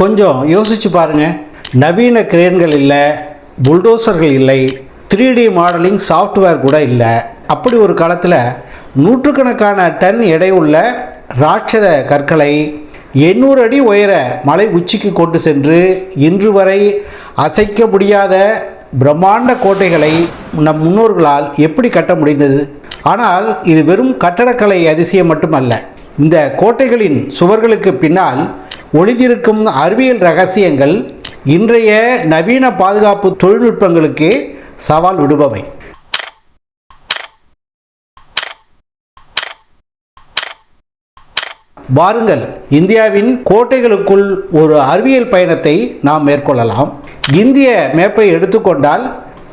கொஞ்சம் யோசிச்சு பாருங்க. நவீன கிரேன்கள் இல்லை புல்டோசர்கள் இல்லை த்ரீ டி மாடலிங் சாஃப்ட்வேர் கூட இல்லை. அப்படி ஒரு காலத்தில் நூற்றுக்கணக்கான டன் எடை உள்ள ராட்சத கற்களை எண்ணூறு அடி உயர மலை உச்சிக்கு கொண்டு சென்று இன்று வரை அசைக்க முடியாத பிரம்மாண்ட கோட்டைகளை நம் முன்னோர்களால் எப்படி கட்ட முடிந்தது? ஆனால் இது வெறும் கட்டடக்கலை அதிசயம் மட்டுமல்ல. இந்த கோட்டைகளின் சுவர்களுக்கு பின்னால் ஒளிந்திருக்கும் அறிவியல் ரகசியங்கள் இன்றைய நவீன பாதுகாப்பு தொழில்நுட்பங்களுக்கு சவால் விடுபவை. வாருங்கள் இந்தியாவின் கோட்டைகளுக்குள் ஒரு அறிவியல் பயணத்தை நாம் மேற்கொள்ளலாம். இந்திய மேப்பை எடுத்துக்கொண்டால்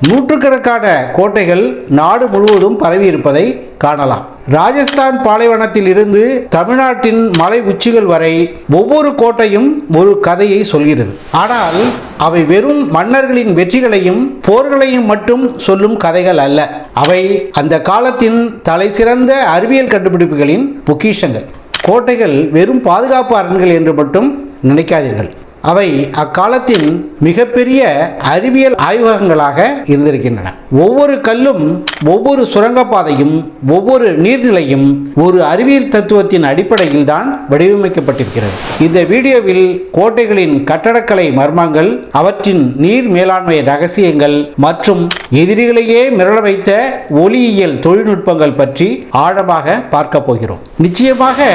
நூற்றுக்கணக்கான கோட்டைகள் நாடு முழுவதும் பரவி இருப்பதை காணலாம். ராஜஸ்தான் பாலைவனத்தில் இருந்து தமிழ்நாட்டின் மலை உச்சிகள் வரை ஒவ்வொரு கோட்டையும் ஒரு கதையை சொல்கிறது. ஆனால் அவை வெறும் மன்னர்களின் வெற்றிகளையும் போர்களையும் மட்டும் சொல்லும் கதைகள் அல்ல. அவை அந்த காலத்தின் தலைசிறந்த அறிவியல் கண்டுபிடிப்புகளின் பொக்கிஷங்கள். கோட்டைகள் வெறும் பாதுகாப்பு அரண்கள் என்று மட்டும் நினைக்காதீர்கள். அவை அக்காலத்தின் மிகப்பெரிய அறிவியல் ஆய்வகங்களாக இருந்திருக்கின்றன. ஒவ்வொரு கல்லும் ஒவ்வொரு சுரங்கப்பாதையும் ஒவ்வொரு நீர்நிலையும் ஒரு அறிவியல் தத்துவத்தின் அடிப்படையில் தான் வடிவமைக்கப்பட்டிருக்கிறது. இந்த வீடியோவில் கோட்டைகளின் கட்டடக்கலை மர்மங்கள் அவற்றின் நீர் மேலாண்மை ரகசியங்கள் மற்றும் எதிரிகளையே மிரள வைத்த ஒளியியல் தொழில்நுட்பங்கள் பற்றி ஆழமாக பார்க்க போகிறோம். நிச்சயமாக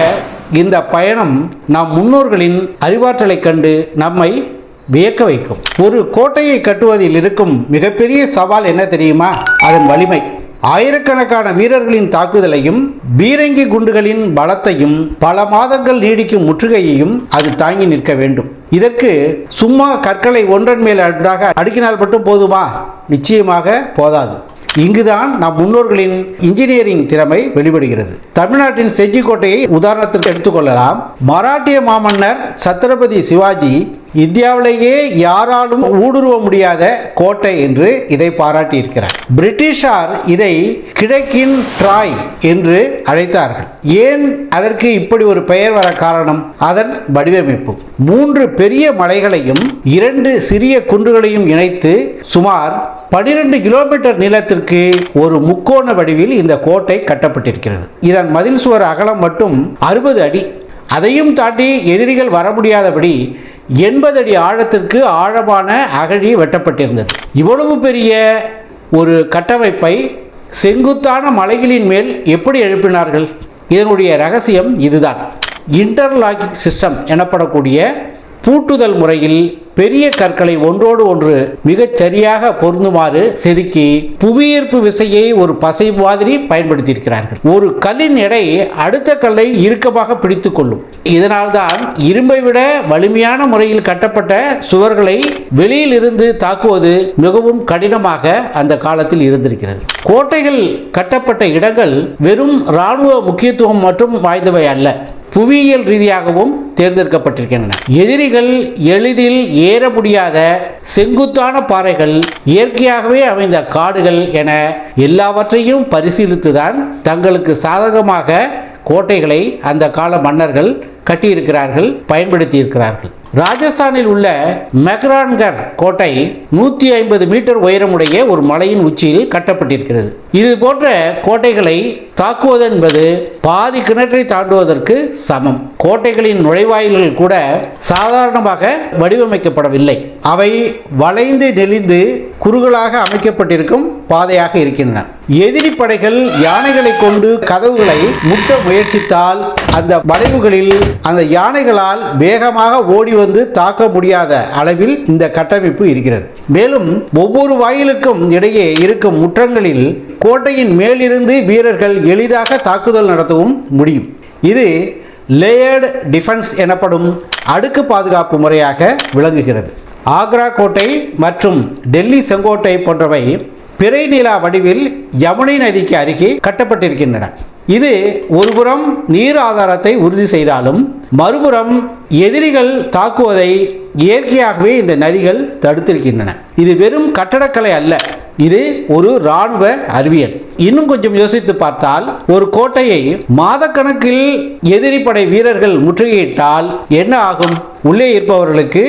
இந்த பயணம் நம் முன்னோர்களின் அறிவாற்றலைக் கண்டு நம்மை வியக்க வைக்கும். ஒரு கோட்டையை கட்டுவதில் இருக்கும் மிகப்பெரிய சவால் என்ன தெரியுமா? அதன் வலிமை. ஆயிரக்கணக்கான வீரர்களின் தாக்குதலையும் பீரங்கி குண்டுகளின் பலத்தையும் பல மாதங்கள் நீடிக்கும் முற்றுகையையும் அது தாங்கி நிற்க வேண்டும். இதற்கு சும்மா கற்களை ஒன்றன் மேல் ஒன்றாக அடுக்கினால் மட்டும் போதுமா? நிச்சயமாக போதாது. இங்குதான் நம் முன்னோர்களின் இன்ஜினியரிங் திறமை வெளிப்படுகிறது. தமிழ்நாட்டின் செஞ்சிக்கோட்டையை உதாரணத்திற்கு எடுத்துக்கொள்ளலாம் மராட்டிய மாமன்னர் சத்ரபதி சிவாஜி இந்தியாவிலேயே யாராலும் ஊடுருவ முடியாத கோட்டை என்று இதை பாராட்டியிருக்கிறார். பிரிட்டிஷார் இதை கிழக்கின் ட்ராய் என்று அழைத்தார்கள். ஏன் அதற்கு இப்படி ஒரு பெயர் வர காரணம்? அதன் வடிவமைப்பு. மூன்று பெரிய மலைகளையும் இரண்டு சிறிய குன்றுகளையும் இணைத்து சுமார் பனிரெண்டு கிலோமீட்டர் நீளத்திற்கு ஒரு முக்கோண வடிவில் இந்த கோட்டை கட்டப்பட்டிருக்கிறது. இதன் மதில் சுவர் அகலம் மட்டும் அறுபது அடி. அதையும் தாண்டி எதிரிகள் வர முடியாதபடி எண்பது அடி ஆழத்திற்கு ஆழமான அகழி வெட்டப்பட்டிருந்தது. இவ்வளவு பெரிய ஒரு கட்டமைப்பை செங்குத்தான மலைகளின் மேல் எப்படி எழுப்பினார்கள்? இதனுடைய ரகசியம் இதுதான். இன்டர்லாக்கிங் சிஸ்டம் எனப்படக்கூடிய பூட்டுதல் முறையில் பெரிய கற்களை ஒன்றோடு ஒன்று மிகச் சரியாக பொருந்துமாறு செதுக்கி புவியீர்ப்பு விசையை ஒரு பசை மாதிரி பயன்படுத்தியிருக்கிறார்கள். ஒரு கல்லின் எடை அடுத்த கல்லை இறுக்கமாக பிடித்துக் கொள்ளும். இதனால்தான் இரும்பை விட வலிமையான முறையில் கட்டப்பட்ட சுவர்களை வெளியில் இருந்து தாக்குவது மிகவும் கடினமாக அந்த காலத்தில் இருந்திருக்கிறது. கோட்டைகள் கட்டப்பட்ட இடங்கள் வெறும் இராணுவ முக்கியத்துவம் மட்டும் வாய்ந்தவை அல்ல புவியியல் ரீதியாகவும் தேர்ந்தெடுக்கப்பட்டிருக்கின்றன. எதிரிகள் எளிதில் ஏற முடியாத செங்குத்தான பாறைகள் இயற்கையாகவே அமைந்த காடுகள் என எல்லாவற்றையும் பரிசீலித்துதான் தங்களுக்கு சாதகமாக கோட்டைகளை அந்த கால மன்னர்கள் கட்டியிருக்கிறார்கள் பயன்படுத்தியிருக்கிறார்கள். ராஜஸ்தானில் உள்ள மெக்ரான்கர் கோட்டை நூற்றி ஐம்பது மீட்டர் உயரமுடைய ஒரு மலையின் உச்சியில் கட்டப்பட்டிருக்கிறது. இது போன்ற கோட்டைகளை தாக்குவது என்பது பாதி கிணற்றை தாண்டுவதற்கு சமம். கோட்டைகளின் நுழைவாயில்கள் கூட சாதாரணமாக வடிவமைக்கப்படவில்லை. அவை வளைந்து நெளிந்து குறுகலாக அமைக்கப்பட்டிருக்கும் பாதையாக இருக்கின்றன. எதிரி படைகள் யானைகளை கொண்டு கதவுகளை முட்ட முயற்சித்தால் அந்த வளைவுகளில் அந்த யானைகளால் வேகமாக ஓடி வந்து தாக்க முடியாத அளவில் இந்த கட்டமைப்பு இருக்கிறது. மேலும் ஒவ்வொரு வாயிலுக்கும் இடையே இருக்கும் முற்றங்களில் கோட்டையின் மேலிருந்து வீரர்கள் எளிதாக தாக்குதல் நடத்தவும் முடியும். இது லேயர்டு டிஃபென்ஸ் எனப்படும் அடுக்கு பாதுகாப்பு முறையாக விளங்குகிறது. ஆக்ரா கோட்டை மற்றும் டெல்லி செங்கோட்டை போன்றவை பிறை நிலா வடிவில் யமுனை நதிக்கு அருகே கட்டப்பட்டிருக்கின்றன. இது ஒருபுறம் நீர் ஆதாரத்தை உறுதி செய்தாலும் மறுபுறம் எதிரிகள் தாக்குவதை இயற்கையாகவே இந்த நதிகள் தடுத்திருக்கின்றன. இது வெறும் கட்டடக்கலை அல்ல. இது ஒரு இராணுவ அறிவியல். இன்னும் கொஞ்சம் யோசித்து பார்த்தால் ஒரு கோட்டையை மாதக்கணக்கில் எதிரிப்படை வீரர்கள் முற்றுகையிட்டால் என்ன ஆகும்? உள்ளே இருப்பவர்களுக்கு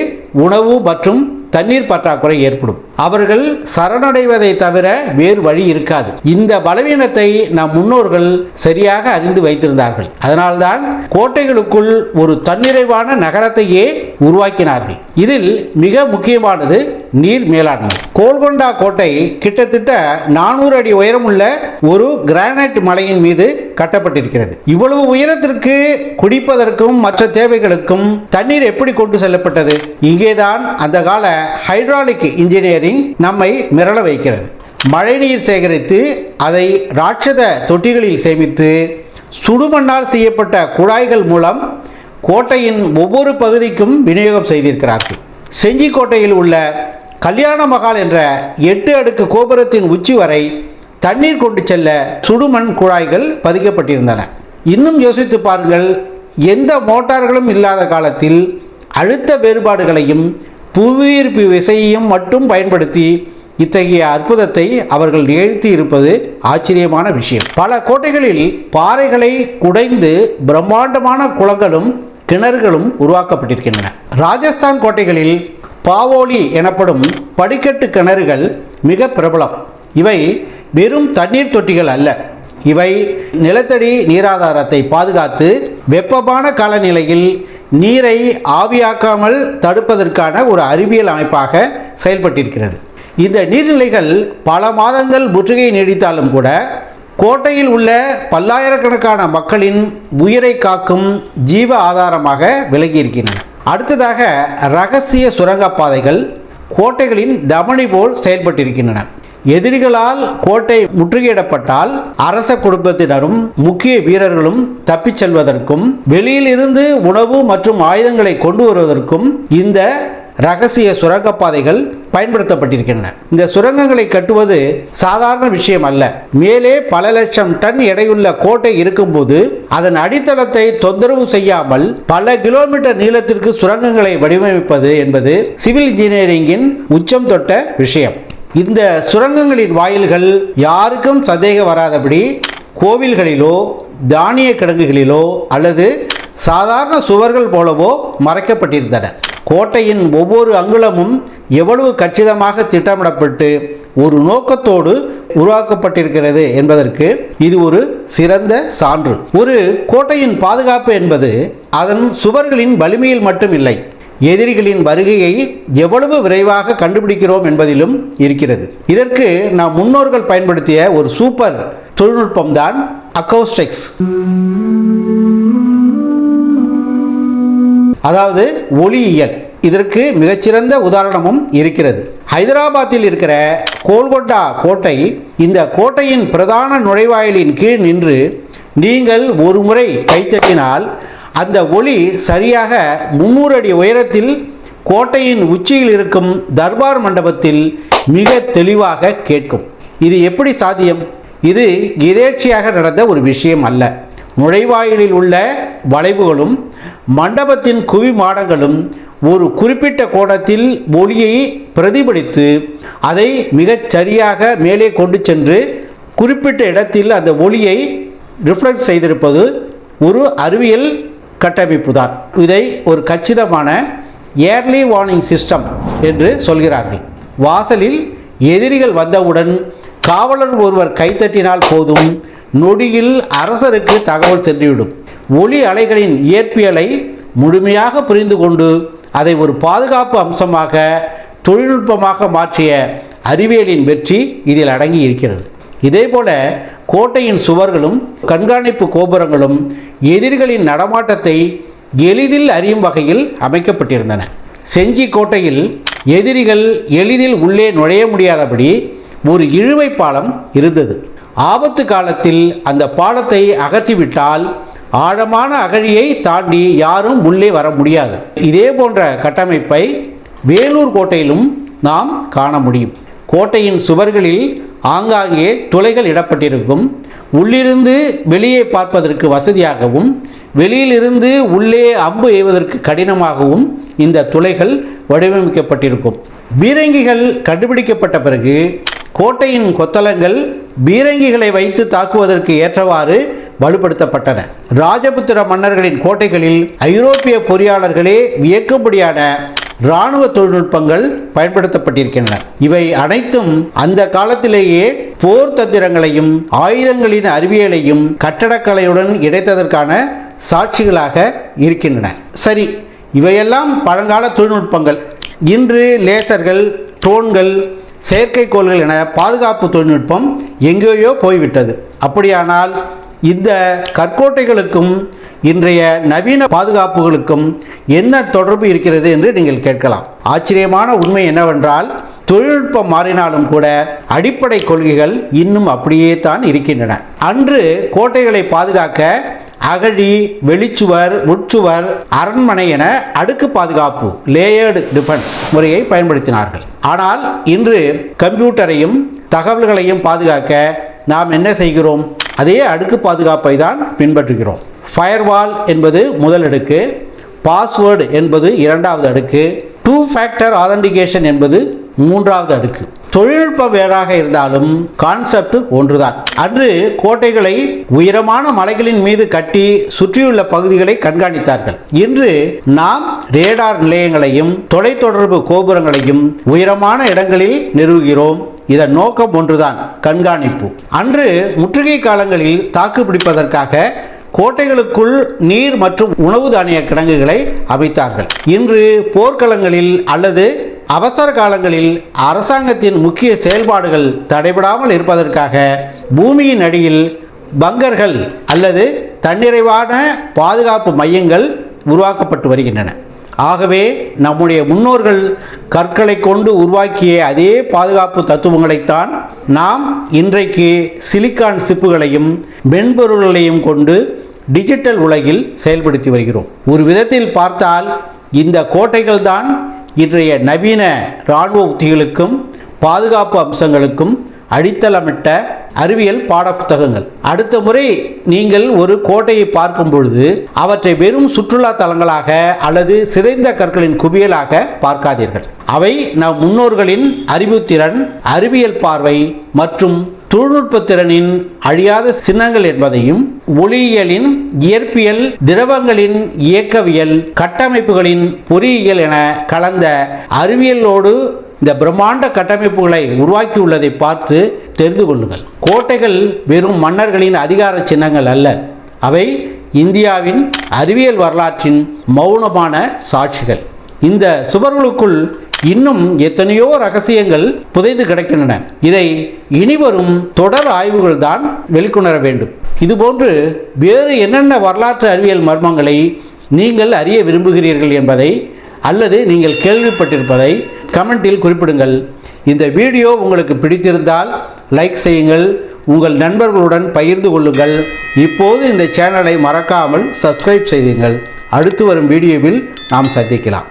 உணவு மற்றும் தண்ணீர் பற்றாக்குறை ஏற்படும். அவர்கள் சரணடைவதை தவிர வேறு வழி இருக்காது. இந்த பலவீனத்தை நம் முன்னோர்கள் சரியாக அறிந்து வைத்திருந்தார்கள். அதனால்தான் கோட்டைகளுக்குள் ஒரு தன்னிறைவான நகரத்தையே உருவாக்கினார்கள். இதில் மிக முக்கியமானது நீர் மேலாண்மை. கோல்கொண்டா கோட்டை கிட்டத்தட்ட நானூறு அடி உயரமுள்ள ஒரு கிரானைட் மலையின் மீது கட்டப்பட்டிருக்கிறது. இவ்வளவு உயரத்திற்கு குடிப்பதற்கும் மற்ற தேவைகளுக்கும் தண்ணீர் எப்படி கொண்டு செல்லப்பட்டது? இங்கேதான் அந்த கால ஹைட்ராலிக் இன்ஜினியரிங் நம்மை மிரள வைக்கிறது. மழைநீர் சேகரித்து அதை ராட்சத தொட்டிகளில் சேமித்து சுடுமண்ணால் செய்யப்பட்ட குழாய்கள் மூலம் கோட்டையின் ஒவ்வொரு பகுதிக்கும் விநியோகம் செய்திருக்கிறார்கள். செஞ்சி கோட்டையில் உள்ள கல்யாண மகால் என்ற எட்டு அடுக்கு கோபுரத்தின் உச்சி வரை தண்ணீர் கொண்டு செல்ல சுடுமண் குழாய்கள் பதிக்கப்பட்டிருந்தன. இன்னும் யோசித்து பாருங்கள் எந்த மோட்டார்களும் இல்லாத காலத்தில் அழுத்த வேறுபாடுகளையும் புவியீர்ப்பு விசையையும் மட்டும் பயன்படுத்தி இத்தகைய அற்புதத்தை அவர்கள் நிகழ்த்தி இருப்பது ஆச்சரியமான விஷயம். பல கோட்டைகளில் பாறைகளை குடைந்து பிரம்மாண்டமான குளங்களும் கிணறுகளும் உருவாக்கப்பட்டிருக்கின்றன. ராஜஸ்தான் கோட்டைகளில் பாவோலி எனப்படும் படிக்கட்டு கிணறுகள் மிக பிரபலம். இவை வெறும் தண்ணீர் தொட்டிகள் அல்ல. இவை நிலத்தடி நீராதாரத்தை பாதுகாத்து வெப்பமான காலநிலையில் நீரை ஆவியாக்காமல் தடுப்பதற்கான ஒரு அறிவியல் அமைப்பாக செயல்பட்டிருக்கிறது. இந்த நீர்நிலைகள் பல மாதங்கள் முற்றுகை நீடித்தாலும் கூட கோட்டையில் உள்ள பல்லாயிரக்கணக்கான மக்களின் உயிரை காக்கும் ஜீவ ஆதாரமாக விலகியிருக்கின்றன அடுத்ததாக ரகசிய சுரங்கப்பாதைகள் கோட்டைகளின் தமனி போல் செயல்பட்டிருக்கின்றன. எதிரிகளால் கோட்டை முற்றுகையிடப்பட்டால் அரச குடும்பத்தினரும் முக்கிய வீரர்களும் தப்பிச் செல்வதற்கும் வெளியில் இருந்து உணவு மற்றும் ஆயுதங்களை கொண்டு வருவதற்கும் இந்த ரகசிய சுரங்கப்பாதைகள் பயன்படுத்தப்பட்டிருக்கின்றன. இந்த சுரங்கங்களை கட்டுவது சாதாரண விஷயம் அல்ல. மேலே பல லட்சம் டன் எடையுள்ள கோட்டை இருக்கும்போது அதன் அடித்தளத்தை தொந்தரவு செய்யாமல் பல கிலோமீட்டர் நீளத்திற்கு சுரங்கங்களை வடிவமைப்பது என்பது சிவில் இன்ஜினியரிங்கின் உச்சம் தொட்ட விஷயம். இந்த சுரங்கங்களின் வாயில்கள் யாருக்கும் சந்தேகம் வராதபடி கோவில்களிலோ தானிய கிடங்குகளிலோ அல்லது சாதாரண சுவர்கள் போலவோ மறைக்கப்பட்டிருந்தன. கோட்டையின் ஒவ்வொரு அங்குலமும் எவ்வளவு கச்சிதமாக திட்டமிடப்பட்டு ஒரு நோக்கத்தோடு உருவாக்கப்பட்டிருக்கிறது என்பதற்கு இது ஒரு சிறந்த சான்று. ஒரு கோட்டையின் பாதுகாப்பு என்பது அதன் சுவர்களின் வலிமையில் மட்டும் இல்லை எதிரிகளின் வருகையை எவ்வளவு விரைவாக கண்டுபிடிக்கிறோம் என்பதிலும் இருக்கிறது. இதற்கு நாம் முன்னோர்கள் பயன்படுத்திய ஒரு சூப்பர் தொழில்நுட்பம் தான் அக்கௌஸ்டிக்ஸ். அதாவது ஒளியியல் இதற்கு மிகச்சிறந்த உதாரணமும் இருக்கிறது. ஹைதராபாத்தில் இருக்கிற கோல்கொண்டா கோட்டை இந்த கோட்டையின் பிரதான நுழைவாயிலின் கீழ் நின்று நீங்கள் ஒரு முறை கைத்தட்டினால் அந்த ஒளி சரியாக முன்னூறு அடி உயரத்தில் கோட்டையின் உச்சியில் இருக்கும் தர்பார் மண்டபத்தில் மிக தெளிவாக கேட்கும். இது எப்படி சாத்தியம்? இது எதேட்சையாக நடந்த ஒரு விஷயம் அல்ல. நுழைவாயிலில் உள்ள வளைவுகளும் மண்டபத்தின் குவி மாடங்களும் ஒரு குறிப்பிட்ட கோணத்தில் ஒளியை பிரதிபலித்து அதை மிகச் சரியாக மேலே கொண்டு சென்று குறிப்பிட்ட இடத்தில் அந்த ஒளியை ரிஃப்ளெக்ட் செய்திருப்பது ஒரு அறிவியல் கட்டமைப்பு தான் இதை ஒரு கச்சிதமான ஏர்லி வார்னிங் சிஸ்டம் என்று சொல்கிறார்கள். வாசலில் எதிரிகள் வந்தவுடன் காவலர் ஒருவர் கைத்தட்டினால் போதும் நொடியில் அரசருக்கு தகவல் சென்றுவிடும். ஒளி அலைகளின் இயற்பியலை முழுமையாக புரிந்து கொண்டு அதை ஒரு பாதுகாப்பு அம்சமாக தொழில்நுட்பமாக மாற்றிய அறிவியலின் வெற்றி இதில் அடங்கி இருக்கிறது இதேபோல கோட்டையின் சுவர்களும் கண்காணிப்பு கோபுரங்களும் எதிரிகளின் நடமாட்டத்தை எளிதில் அறியும் வகையில் அமைக்கப்பட்டிருந்தன. செஞ்சி கோட்டையில் எதிரிகள் எளிதில் உள்ளே நுழைய முடியாதபடி ஒரு இழுவை பாலம் இருந்தது. ஆபத்து காலத்தில் அந்த பாலத்தை அகற்றிவிட்டால் ஆழமான அகழியை தாண்டி யாரும் உள்ளே வர முடியாது. இதே போன்ற கட்டமைப்பை வேலூர் கோட்டையிலும் நாம் காண முடியும். கோட்டையின் சுவர்களில் ஆங்காங்கே துளைகள் இடப்பட்டிருக்கும். உள்ளிருந்து வெளியே பார்ப்பதற்கு வசதியாகவும் வெளியிலிருந்து உள்ளே அம்பு எய்வதற்கு கடினமாகவும் இந்த துளைகள் வடிவமைக்கப்பட்டிருக்கும். பீரங்கிகள் கண்டுபிடிக்கப்பட்ட பிறகு கோட்டையின் கொத்தளங்கள் பீரங்கிகளை வைத்து தாக்குவதற்கு ஏற்றவாறு வலுப்படுத்தப்பட்டன. ராஜபுத்திர மன்னர்களின் கோட்டைகளில் ஐரோப்பிய பொறியாளர்களே வியக்கும்படியான இராணுவ தொழில்நுட்பங்கள் பயன்படுத்தப்பட்டிருக்கின்றன. இவை அனைத்தும் அந்த காலத்திலேயே போர் தந்திரங்களையும் ஆயுதங்களின் அறிவியலையும் கட்டடக்கலையுடன் இணைத்ததற்கான சாட்சிகளாக இருக்கின்றன. சரி இவையெல்லாம் பழங்கால தொழில்நுட்பங்கள். இன்று லேசர்கள் ட்ரோன்கள் செயற்கைக்கோள்கள் என பாதுகாப்பு தொழில்நுட்பம் எங்கேயோ போய்விட்டது. அப்படியானால் இந்த கற்கோட்டைகளுக்கும் இன்றைய நவீன பாதுகாப்புகளுக்கும் என்ன தொடர்பு இருக்கிறது என்று நீங்கள் கேட்கலாம். ஆச்சரியமான உண்மை என்னவென்றால் தொழில்நுட்பம் மாறினாலும் கூட அடிப்படை கொள்கைகள் இன்னும் அப்படியே தான் இருக்கின்றன. அன்று கோட்டைகளை பாதுகாக்க அகழி வெளிச்சுவர் உட்சுவர் அரண்மனை என அடுக்கு பாதுகாப்பு லேயர்டு டிஃபென்ஸ் முறையை பயன்படுத்தினார்கள். ஆனால் இன்று கம்ப்யூட்டரையும் தகவல்களையும் பாதுகாக்க நாம் என்ன செய்கிறோம்? அதே அடுக்கு பாதுகாப்பை தான் பின்பற்றுகிறோம். ஃபயர்வால் என்பது முதல் அடுக்கு. பாஸ்வேர்டு என்பது இரண்டாவது அடுக்கு. டூ ஃபேக்டர் ஆதென்டிகேஷன் என்பது மூன்றாவது அடுக்கு. தொழில்நுட்பம் வேறாக இருந்தாலும் கான்செப்ட் ஒன்றுதான். அன்று கோட்டைகளை உயரமான மலைகளின் மீது கட்டி சுற்றியுள்ள பகுதிகளை கண்காணித்தார்கள். இன்று நாம் ரேடார் நிலையங்களையும் தொலைத்தொடர்பு கோபுரங்களையும் உயரமான இடங்களில் நிறுவுகிறோம். இதன் நோக்கம் ஒன்றுதான் கண்காணிப்பு. அன்று முற்றுகை காலங்களில் தாக்கு பிடிப்பதற்காக கோட்டைகளுக்குள் நீர் மற்றும் உணவு தானிய கிடங்குகளை அமைத்தார்கள் இன்று போர்க்களங்களில் அல்லது அவசர காலங்களில் அரசாங்கத்தின் முக்கிய செயல்பாடுகள் தடைபடாமல் இருப்பதற்காக பூமியின் அடியில் பங்கர்கள் அல்லது தன்னிறைவான பாதுகாப்பு மையங்கள் உருவாக்கப்பட்டு வருகின்றன. ஆகவே நம்முடைய முன்னோர்கள் கற்களை கொண்டு உருவாக்கிய அதே பாதுகாப்பு தத்துவங்களைத்தான் நாம் இன்றைக்கு சிலிக்கான் சிப்புகளையும் மென்பொருள்களையும் கொண்டு டிஜிட்டல் உலகில் செயல்படுத்தி வருகிறோம். ஒரு விதத்தில் பார்த்தால் இந்த கோட்டைகள் தான் இன்றைய நவீன இராணுவ உத்திகளுக்கும் பாதுகாப்பு அம்சங்களுக்கும் அடித்தளமிட்ட அறிவியல் பாடப்புத்தகங்கள். அடுத்த முறை நீங்கள் ஒரு கோட்டையை பார்க்கும் பொழுது அவற்றை வெறும் சுற்றுலா தலங்களாக அல்லது சிதைந்த கற்களின் குவியலாக பார்க்காதீர்கள். அவை நம் முன்னோர்களின் அறிவுத்திறன் அறிவியல் பார்வை மற்றும் தொழில்நுட்ப திறனின் அழியாத சின்னங்கள் என்பதையும் ஒளியியலின் இயற்பியல் திரவங்களின் இயக்கவியல் கட்டமைப்புகளின் பொறியியல் என கலந்த அறிவியலோடு இந்த பிரம்மாண்ட கட்டமைப்புகளை உருவாக்கியுள்ளதை பார்த்து தெரிந்து கொள்ளுங்கள். கோட்டைகள் வெறும் மன்னர்களின் அதிகார சின்னங்கள் அல்ல. அவை இந்தியாவின் அறிவியல் வரலாற்றின் மௌனமான சாட்சிகள். இந்த சுவர்களுக்குள் இன்னும் எத்தனையோ ரகசியங்கள் புதைந்து கிடக்கின்றன. இதை இனிவரும் தொடர் ஆய்வுகள் தான் வெளிக்கொணர வேண்டும். இதுபோன்று வேறு என்னென்ன வரலாற்று அறிவியல் மர்மங்களை நீங்கள் அறிய விரும்புகிறீர்கள் என்பதை அல்லது நீங்கள் கேள்விப்பட்டிருப்பதை கமெண்டில் குறிப்பிடுங்கள். இந்த வீடியோ உங்களுக்கு பிடித்திருந்தால் லைக் செய்யுங்கள். உங்கள் நண்பர்களுடன் பகிர்ந்து கொள்ளுங்கள். இப்போது இந்த சேனலை மறக்காமல் சப்ஸ்கிரைப் செய்யுங்கள் அடுத்து வரும் வீடியோவில் நாம் சந்திக்கலாம்.